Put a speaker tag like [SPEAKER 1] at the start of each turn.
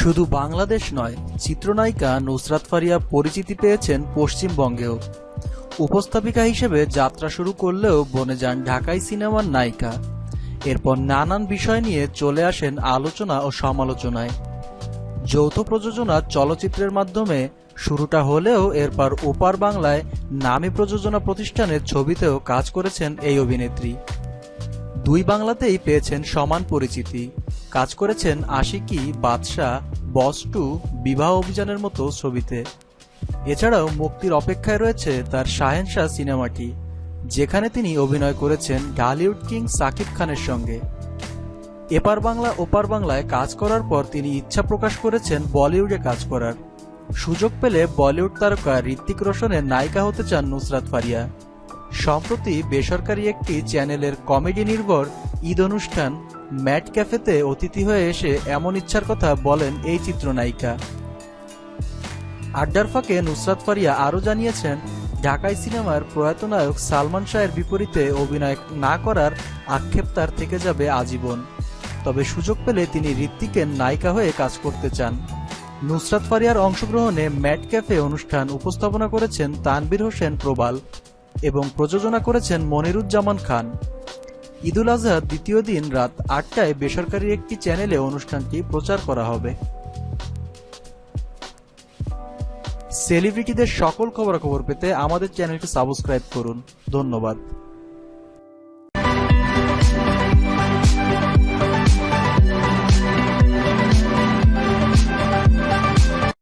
[SPEAKER 1] শুধু বাংলাদেশ নয়, চিত্রনায়িকা নুসরাত ফারিয়া পরিচিতি পেয়েছেন পশ্চিমবঙ্গেও। উপস্থাপিকা হিসেবে যাত্রা শুরু করলেও বনে যান ঢাকাই সিনেমার নায়িকা। এরপর নানান বিষয় নিয়ে চলে আসেন আলোচনা ও সমালোচনায়। যৌথ প্রযোজনা চলচ্চিত্রের মাধ্যমে শুরুটা হলেও এরপর ওপার বাংলায় নামী প্রযোজনা প্রতিষ্ঠানের ছবিতেও কাজ করেছেন এই অভিনেত্রী। দুই বাংলাতেই পেয়েছেন সমান পরিচিতি। কাজ করেছেন আশিকি বাদশাহ বস টু বিবাহ অভিযানের মতো ছবিতে। এছাড়াও মুক্তির অপেক্ষায় রয়েছে তার শাহেনশাহ সিনেমাটি, যেখানে তিনি অভিনয় করেছেন ঢালিউড কিং সাকিব খানের সঙ্গে। এপার বাংলা, ওপার বাংলায় কাজ করার পর তিনি ইচ্ছা প্রকাশ করেছেন বলিউডে কাজ করার। সুযোগ পেলে বলিউড তারকা ঋত্বিক রোশনের নায়িকা হতে চান নুসরাত ফারিয়া। সম্প্রতি বেসরকারি একটি চ্যানেলের কমেডি নির্ভর ঈদ অনুষ্ঠান ম্যাট ক্যাফেতে অতিথি হয়ে এসে এমন ইচ্ছার কথা বলেন এই চিত্রনায়িকা। আড্ডার ফাঁকে নুসরাত ফারিয়া আরও জানিয়েছেন ঢাকাই সিনেমার প্রয়াত নায়ক সালমান শাহের বিপরীতে অভিনয় না করার আক্ষেপ তার থেকে যাবে আজীবন। তবে সুযোগ পেলে তিনি ঋত্বিকের নায়িকা হয়ে কাজ করতে চান। নুসরাত ফারিয়ার অংশগ্রহণে ম্যাট ক্যাফে অনুষ্ঠান উপস্থাপনা করেছেন তানবীর হোসেন প্রবাল। এবং প্রযোজনা করেছেন মনিরুজ্জামান খান। ঈদুল আজহার দ্বিতীয় দিন রাত আটটায় বেসরকারি একটি চ্যানেলে অনুষ্ঠানটি প্রচার করা হবে। সেলিব্রিটিদের সকল খবরাখবর পেতে আমাদের চ্যানেলটি সাবস্ক্রাইব করুন। ধন্যবাদ।